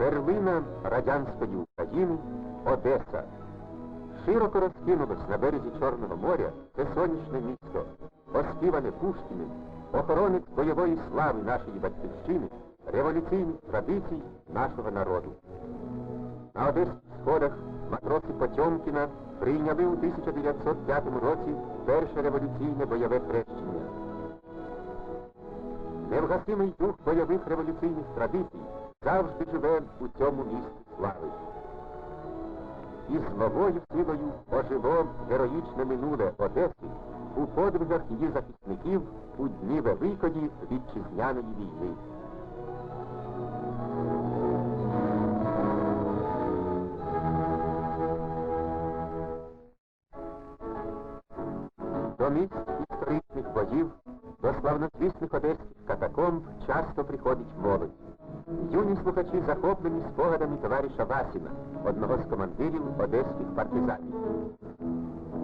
перлина радянської України Одеса. Широко розкинулось на березі Чорного моря це сонячне місто, оспіване Пушкіним, охоронець бойової слави нашої батьківщини, революційних традицій нашого народу. На одеських сходах матроси Потьомкіна прийняли у 1905 році перше революційне бойове хрещення. Невгасимий дух бойових революційних традицій завжди живе у цьому місті слави. І з новою силою ожило героїчне минуле Одеси у подвигах її захисників у дні Великої вітчизняної війни. До місць історичних боїв, до славнозвісних одеських катакомб часто приходить молодь. Юні слухачі захоплені спогадами товариша Васіна, одного з командирів одеських партизанів.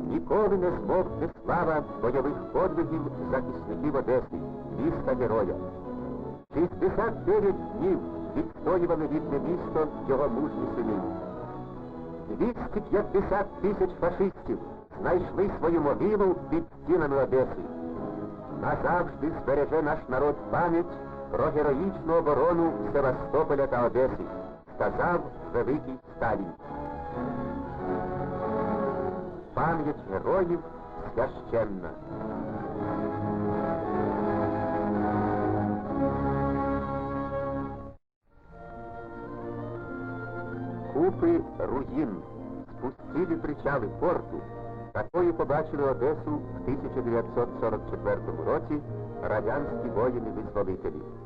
Ніколи не змовкне слава бойових подвигів захисників Одеси, міста героя. 69 днів відстоювали рідне місто його мужні сини. 250 тисяч фашистів знайшли свою могилу під стінами Одеси. Назавжди збереже наш народ пам'ять про героїчну оборону Севастополя та Одеси, сказав великий Сталін. Пам'ять героїв священна. Купи руїн, спустілі причали порту, такою побачили Одесу в 1944 році радянські воїни-визволителі.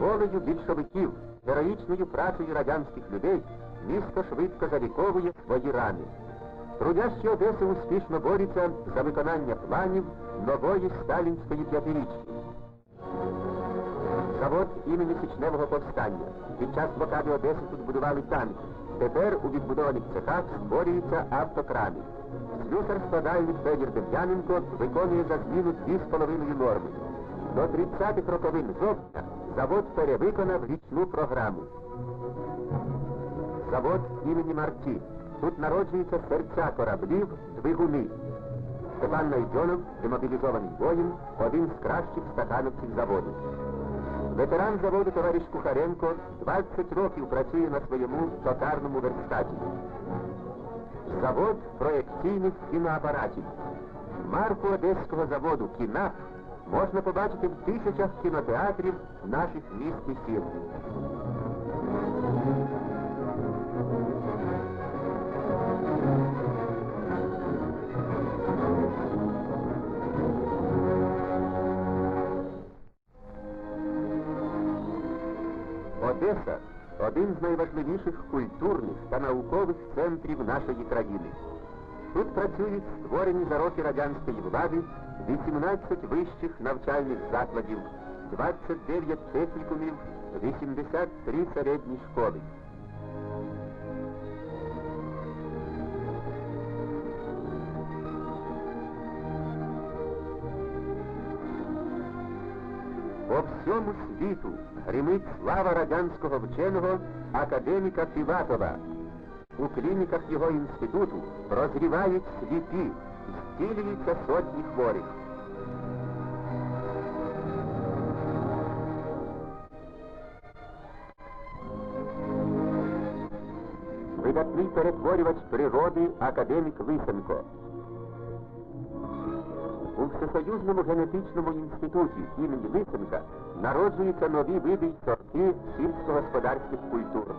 Волею більшовиків, героїчною працею радянських людей місто швидко заліковує свої рани. Трудящі Одеси успішно борються за виконання планів нової сталінської п'ятирічки. Завод імені Січневого повстання. Під час блокади Одеси тут будували танки. Тепер у відбудованих цехах створюються автокрани. Слюсар складальник Федір Дем'яненко виконує за зміну 2,5 норми. До 30-х роковин жовтня завод перевиконав річну програму. Завод імені Марці. Тут народжуються серця кораблів, двигуни. Степан Найдьонов, демобілізований воїн, один з кращих стакановців заводу. Ветеран заводу товариш Кухаренко 20 років працює на своєму токарному верстаті. Завод проєкційних кіноапаратів. Марку одеського заводу «Кінап» можна побачити в тисячах кінотеатрів наших міст і сіл. Одеса один з найважливіших культурних та наукових центрів нашої країни. Тут працюють створені за роки радянської влади 18 вищих навчальних закладів, 29 технікумів, 83 середні школи. По всьому світу гримить слава радянського вченого академіка Філатова. У клініках його інституту розрівають світи, зцілюються сотні хворих. Видатний перетворювач природи академік Лисенко. У Всесоюзному генетичному інституті імені Лисенка народжуються нові види й сорти сільськогосподарських культур.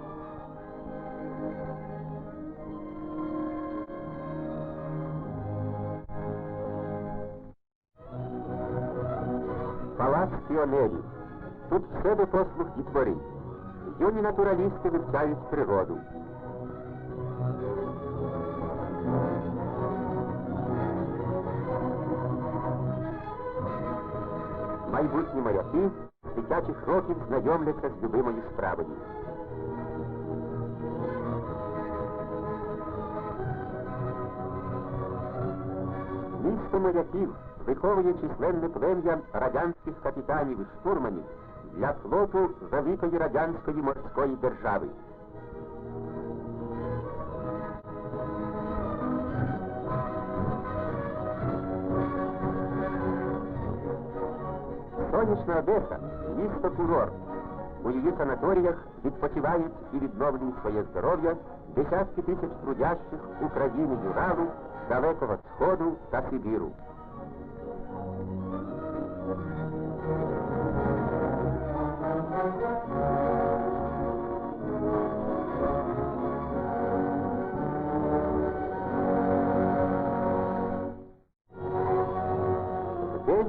Палац піонерів. Тут все до послуг дітвори. Юні натуралісти вивчають природу. Майбутні моряки з дитячих років знайомляться з любимою справою. Місто моряків виховує численне плем'я радянських капітанів і штурманів для флоту великої радянської морської держави. Сонячна Одеса місто курорт. У її санаторіях відпочивають і відновлюють своє здоров'я десятки тисяч трудящих України і Уралу, Далекого Сходу та Сибіру.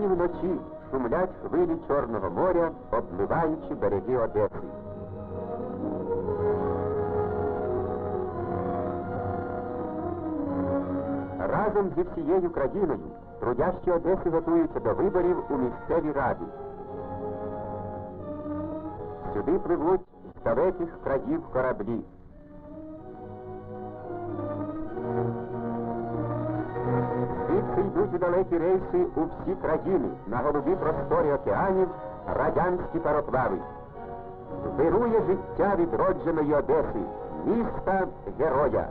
Вдень і вночі шумлять хвилі Чорного моря, обливаючи береги Одеси. Разом зі всією країною трудящі Одеси готуються до виборів у місцеві раді. Сюди пливуть з далеких країв кораблі. У далекі рейси у всі країни, на голубі просторі океанів радянські пароплави. Вирує життя відродженої Одеси, міста героя.